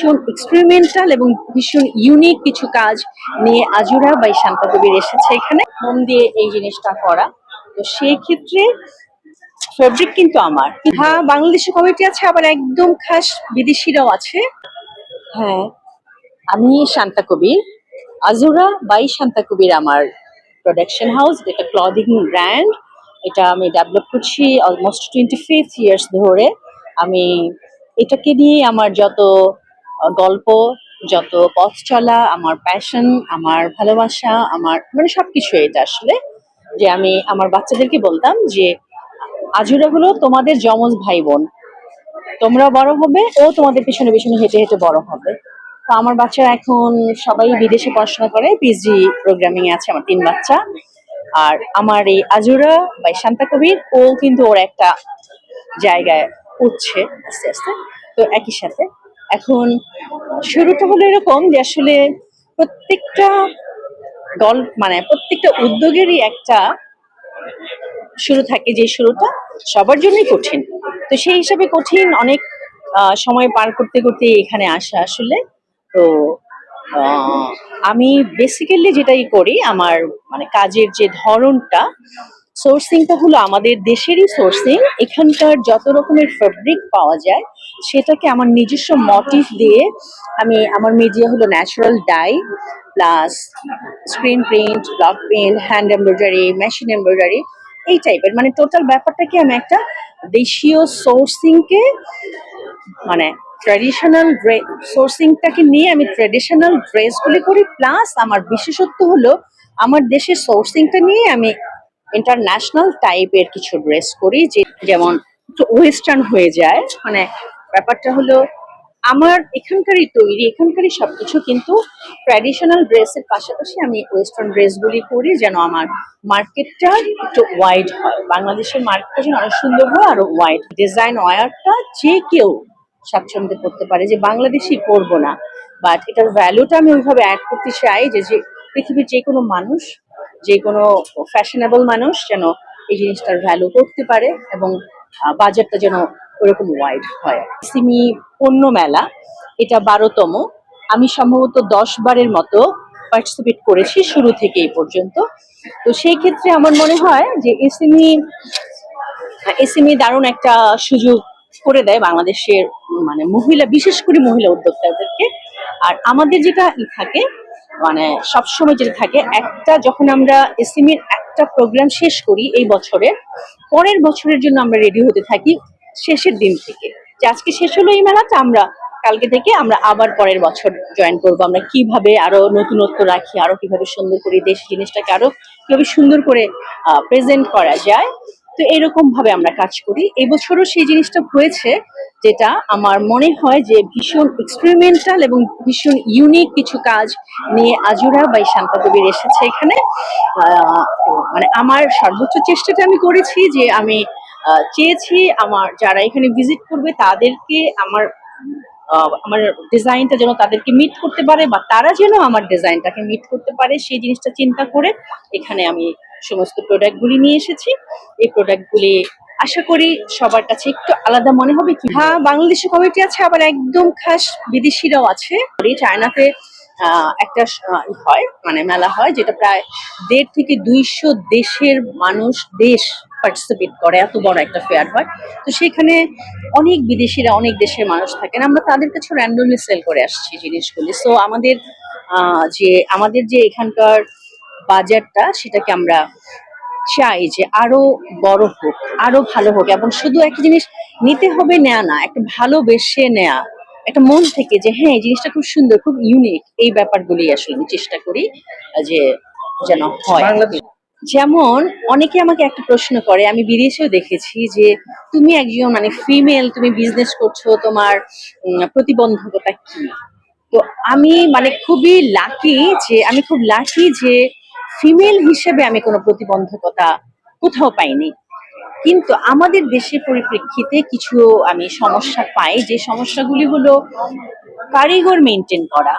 ভীষণ এক্সপেরিমেন্টাল এবং ভীষণ ইউনিক কিছু কাজ নিয়ে আজুরা বাই শান্তা কবির এসেছে এখানে। মন দিয়ে এই জিনিসটা করা। তো সেই ক্ষেত্রে ফেব্রিক কিন্তু আমার। হ্যাঁ বাংলাদেশি কমিটি আছে, আবার একদম খাস বিদেশিরাও আছে। হ্যাঁ আমি শান্তা কবির। আজুরা বাই শান্তা কবির আমার প্রোডাকশন হাউস এটা ক্লদিং ব্র্যান্ড এটা আমি ডেভেলপ করছি অলমোস্ট টোয়েন্টি ফিফথ ইয়ার্স ধরে। আমি এটাকে নিয়ে আমার যত গল্প, যত পথ চলা, আমার প্যাশন আমার ভালোবাসা, আমার মানে সবকিছু এটা আসলে। যে আমি আমার বাচ্চাদেরকে বলতাম যে, আজুরা হলো তোমাদের যমজ ভাই বোন তোমরা বড় হবে, ও তোমাদের পিছনে পিছনে হেঁটে হেঁটে বড় হবে। তো আমার বাচ্চারা এখন সবাই বিদেশে পড়াশোনা করে পিএইচডি প্রোগ্রামিং আছে আমার তিন বাচ্চা। আর আমার এই আজুরা বা শান্তা কবির, ও কিন্তু ওর একটা জায়গায় উঠছে আস্তে আস্তে। তো একই সাথে এখন শুরুটা হলো এরকম যে আসলে প্রত্যেকটা গল্প মানে প্রত্যেকটা উদ্যোগেরই একটা শুরু থাকে যে শুরুটা সবার জন্যই কঠিন। তো সেই হিসাবে কঠিন অনেক সময় পার করতে করতে এখানে আসা আসলে। তো আমি বেসিক্যালি যেটাই করি, আমার মানে কাজের যে ধরনটা সোর্সিংটা হলো আমাদের দেশেরই সোর্সিং এখানকার যত রকমের ফেব্রিক পাওয়া যায় সেটাকে আমার নিজস্ব মোটিভ দিয়ে আমি, আমার মিডিয়া হলো natural dye plus screen print block print hand embroidery machine embroidery এই টাইপের মানে টোটাল ব্যাপারটাকে আমি একটা দেশীয় সোর্সিংকে মানে ট্র্যাডিশনাল সোর্সিংটাকে নিয়ে আমি ট্র্যাডিশনাল ড্রেসগুলি করি প্লাস আমার বিশেষত্ব হলো আমার দেশের সোর্সিংটা নিয়ে আমি ইন্টারন্যাশনাল টাইপের কিছু ড্রেস করি, যে, যেমন ওয়েস্টার্ন হয়ে যায় মানে ব্যাপারটা হলো, আমার এখানকারই তৈরি, এখানকারই সবকিছু, কিন্তু ট্র্যাডিশনাল ড্রেসের পাশাপাশি আমি ওয়েস্টার্ন ড্রেসগুলি করি যেন আমার মার্কেটটা একটু ওয়াইড হয়। বাংলাদেশের মার্কেটটা যেন আরও সুন্দর হয়, আরও ওয়াইড ডিজাইন ওয়ারটা যে কেউ স্বাচ্ছন্দ্যে করতে পারে, যে বাংলাদেশি করব না। বাট এটার ভ্যালুটা আমি ওইভাবে অ্যাড করতে চাই যে যে পৃথিবীর যে কোনো মানুষ, যে কোনো ফ্যাশনেবল মানুষ যেন এই জিনিসটার ভ্যালু করতে পারে এবং বাজারটা যেন ওরকম ওয়াইড হয়। সিমি পণ্য মেলা, এটা বারোতম। আমি সম্ভবত দশ বারের মতো পার্টিসিপেট করেছি শুরু থেকে এই পর্যন্ত। তো সেই ক্ষেত্রে আমার মনে হয় যে এসএমই এসএমই দারুণ একটা সুযোগ করে দেয় বাংলাদেশের মানে মহিলা, বিশেষ করে মহিলা উদ্যোক্তাদেরকে। আর আমাদের যেটা থাকে মানে সবসময় যেটা থাকে, একটা যখন আমরা এসএমইর একটা প্রোগ্রাম শেষ করি এই বছরের, পরের বছরের জন্য আমরা রেডি হতে থাকি। শেষের দিন থেকে। যে আজকে শেষ হলো এই মেলাটা, আমরা কালকে থেকে আমরা আবার পরের বছর জয়েন করব। আমরা কীভাবে আরও নতুনত্ব রাখি, আরও কীভাবে সুন্দর করে দেশ জিনিসটাকে আরও কীভাবে সুন্দর করে প্রেজেন্ট করা যায়। তো এরকম ভাবে আমরা কাজ করি। এবছরও সেই জিনিসটা হয়েছে যেটা আমার মনে হয় যে ভীষণ এক্সপেরিমেন্টাল এবং ভীষণ ইউনিক কিছু কাজ নিয়ে আজুরা বাই শান্তা কবির এসেছে এখানে। মানে আমার সর্বোচ্চ চেষ্টাটা আমি করেছি যে আমি চেয়েছি আমার যারা এখানে ভিজিট করবে তাদেরকে আমার আমার ডিজাইনটা যেন তাদেরকে মিট করতে পারে বা তারা যেন আমার ডিজাইনটাকে মিট করতে পারে, সেই জিনিসটা চিন্তা করে এখানে আমি সমস্ত প্রোডাক্টগুলি নিয়ে এসেছি। এই প্রোডাক্টগুলি আশা করি সবার কাছে একটু আলাদা মনে হবে কি হ্যাঁ বাংলাদেশি কমিটি আছে, আবার একদম খাস বিদেশিরাও আছে। চায়নাতে একটা হয় মানে মেলা হয়, যেটা প্রায় দেড় থেকে দুইশো দেশের মানুষ, দেশ পার্টিসিপেট করে, এত বড় একটা ফেয়ার হয়। তো সেখানে অনেক বিদেশিরা, অনেক দেশের মানুষ থাকেন। আমরা তাদের কাছে র্যান্ডমলি সেল করে আসছি জিনিসগুলি। সো আমাদের যে আমাদের যে এখানকার বাজারটা, সেটাকে আমরা চাই যে আরও বড় হোক, আরও ভালো হোক। এবং শুধু একটা জিনিস নিতে হবে, নেয়া না, একটা ভালোবেসে নেয়া। একটা মন থেকে যে হ্যাঁ এই জিনিসটা খুব সুন্দর, খুব ইউনিক এই ব্যাপারগুলি আসলে আমি চেষ্টা করি, যে যেন হয়। যেমন অনেকে আমাকে একটা প্রশ্ন করে, আমি বিদেশেও দেখেছি যে তুমি একজন মানে ফিমেল তুমি বিজনেস করছ, তোমার প্রতিবন্ধকতা কি? তো আমি মানে খুবই লাকি যে, আমি খুব লাকি যে ফিমেল হিসেবে আমি কোনো প্রতিবন্ধকতা কোথাও পাইনি। কিন্তু আমাদের দেশের পরিপ্রেক্ষিতে কিছু আমি সমস্যা পাই, যে সমস্যাগুলি হলো কারিগর মেনটেন করা।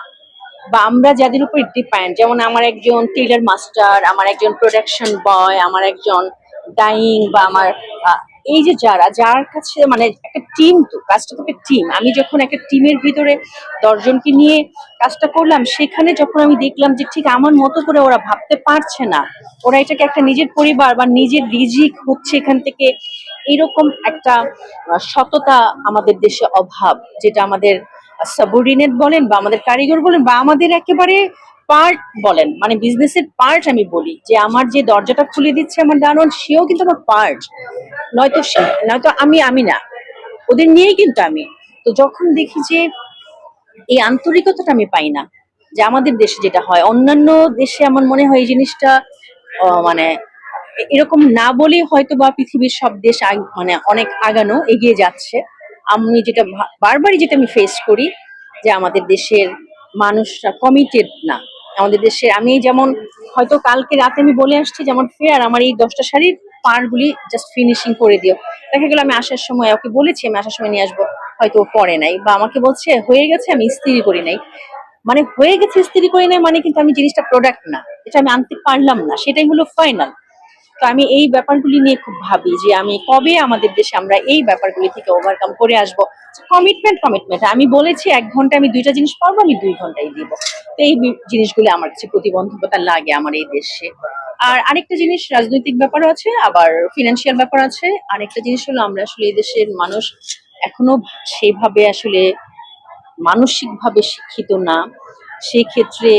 বা আমরা যাদের উপর ডিপেন্ড, যেমন আমার একজন টেলার মাস্টার আমার একজন প্রোডাকশন বয় আমার একজন ডাইং বা আমার এই যে যারা, যার কাছে মানে একটা টিম তো, কাজটা তো একটা টিম আমি যখন একটা টিমের ভিতরে দশজনকে নিয়ে কাজটা করলাম, সেখানে যখন আমি দেখলাম যে ঠিক আমার মতো করে ওরা ভাবতে পারছে না, ওরা এটাকে একটা নিজের পরিবার বা নিজের রিজিক হচ্ছে এখান থেকে, এরকম একটা সততা আমাদের দেশে অভাব, যেটা আমাদের সাবঅর্ডিনেট বলেন বা আমাদের কারিগর বলেন বা আমাদের একেবারে পার্ট বলেন মানে বিজনেসের পার্ট আমি বলি, যে আমার যে দরজাটা খুলে দিচ্ছে আমার দারুণ সেও কিন্তু আমার পার্ট নয়তো সে- নয়তো আমি আমি না। ওদের নিয়েই কিন্তু আমি। তো যখন দেখি যে এই আন্তরিকতাটা আমি পাই না, যে আমাদের দেশে যেটা হয়, অন্যান্য দেশে আমার মনে হয় এই জিনিসটা মানে এরকম না বলেই হয়তো বা পৃথিবীর সব দেশ মানে অনেক আগানো, এগিয়ে যাচ্ছে। আমি যেটা বারবারই যেটা আমি ফেস করি যে আমাদের দেশের মানুষরা কমিটেড না। আমাদের দেশে আমি যেমন হয়তো কালকে রাতে আমি বলে আসছি যেমন ফেয়ার আমার এই দশটা শাড়ির পাড়গুলি জাস্ট ফিনিশিং করে দিও। দেখা গেল আমি আসার সময় ওকে বলেছি, আমি আসার সময় নিয়ে আসব, হয়তো পরে নাই বা আমাকে বলছে, হয়ে গেছে, আমি ইস্ত্রি করি নাই। মানে হয়ে গেছে, ইস্ত্রি করি নাই মানে কিন্তু আমি জিনিসটা প্রোডাক্ট না। এটা আমি আনতে পারলাম না, সেটাই হলো ফাইনাল তো আমি এই ব্যাপারগুলি নিয়ে খুব ভাবি যে আমি কবে আমাদের দেশে আমরা এই ব্যাপারগুলি থেকে ওভারকাম করে আসব। কমিটমেন্ট কমিটমেন্ট আমি বলেছি, এক ঘণ্টা আমি দুইটা জিনিস পারব, আমি দুই ঘন্টাই দিব। তো এই জিনিসগুলি আমার কাছে প্রতিবন্ধকতা লাগে আমার এই দেশে। আর আরেকটা জিনিস, রাজনৈতিক ব্যাপার আছে, আবার ফিনান্সিয়াল ব্যাপার আছে। আরেকটা জিনিস হলো, আমরা আসলে এই দেশের মানুষ এখনও সেইভাবে আসলে মানসিকভাবে শিক্ষিত না। সেই ক্ষেত্রে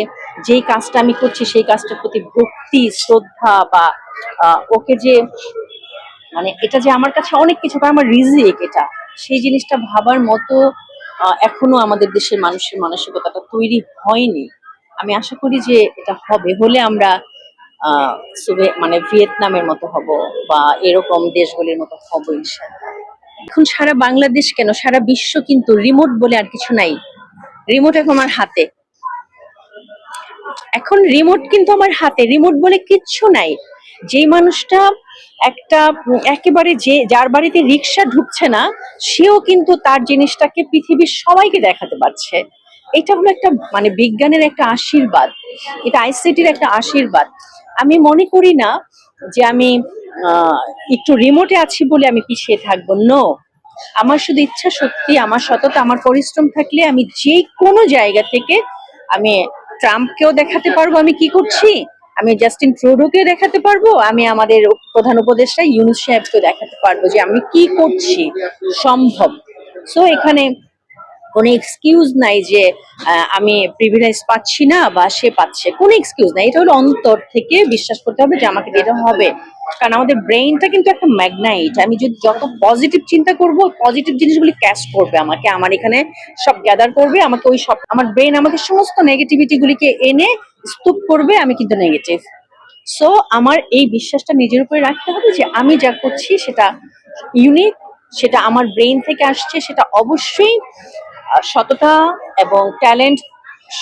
যেই কাজটা আমি করছি, সেই কাজটার প্রতি ভক্তি, শ্রদ্ধা বা ওকে যে মানে এটা যে আমার কাছে অনেক কিছু আমার রিজিক এটা। সেই জিনিসটা ভাবার মতো এখনও আমাদের দেশের মানুষের মানসিকতাটা তৈরি হয়নি। আমি আশা করি যে এটা হবে। হলে আমরা মানে ভিয়েতনামের মতো হব বা এরকম দেশগুলির মতো হব ইনশাল্লাহ এখন সারা বাংলাদেশ কেন? সারা বিশ্ব কিন্তু রিমোট বলে আর কিছু নাই। রিমোট এখন আমার হাতে। এখন রিমোট কিন্তু আমার হাতে। রিমোট বলে কিচ্ছু নাই। যেই মানুষটা একটা, একেবারে যে, যার বাড়িতে রিক্সা ঢুকছে না, সেও কিন্তু তার জিনিসটাকে পৃথিবীর সবাইকে দেখাতে পারছে। এটা হলো একটা মানে বিজ্ঞানের একটা আশীর্বাদ। এটা আইসিটির একটা আশীর্বাদ। আমি মনে করি না যে আমি একটু রিমোটে আছি বলে আমি পিছিয়ে থাকব। নো আমার শুধু ইচ্ছা শক্তি আমার সততা, আমার পরিশ্রম থাকলে আমি যে কোনো জায়গা থেকে আমি ট্রাম্পকেও দেখাতে পারব আমি কি করছি। আমি জাস্টিন ট্রুডোকে দেখাতে পারব, আমি আমাদের প্রধান উপদেষ্টা ইউনুস সাহেবকেও দেখাতে পারব যে আমি কি করছি, সম্ভব। সো এখানে কোনো এক্সকিউজ নাই যে আমি প্রিভিলেজ পাচ্ছি না বা সে পাচ্ছে। কোনো এক্সকিউজ নাই, এটা হলো অন্তর থেকে বিশ্বাস করতে হবে যে আমাকে যেটা হবে। কারণ আমাদের ব্রেইনটা কিন্তু একটা ম্যাগনাইট আমি যদি যত পজিটিভ চিন্তা করব পজিটিভ জিনিসগুলি ক্যাশ করবে আমাকে। আমার এখানে সব গ্যাদার করবে, আমাকে ওই সব আমার ব্রেন আমাকে সমস্ত নেগেটিভিটিগুলিকে এনে স্তূপ করবে, আমি কিন্তু নেগেটিভ সো আমার এই বিশ্বাসটা নিজের উপরে রাখতে হবে যে আমি যা করছি সেটা ইউনিক সেটা আমার ব্রেইন থেকে আসছে, সেটা অবশ্যই সততা এবং ট্যালেন্ট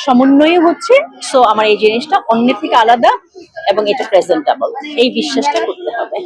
সমন্বয়ে হচ্ছে। সো আমার এই জিনিসটা অন্যের থেকে আলাদা এবং এটা প্রেজেন্টেবল এই বিশ্বাসটা করতে হবে।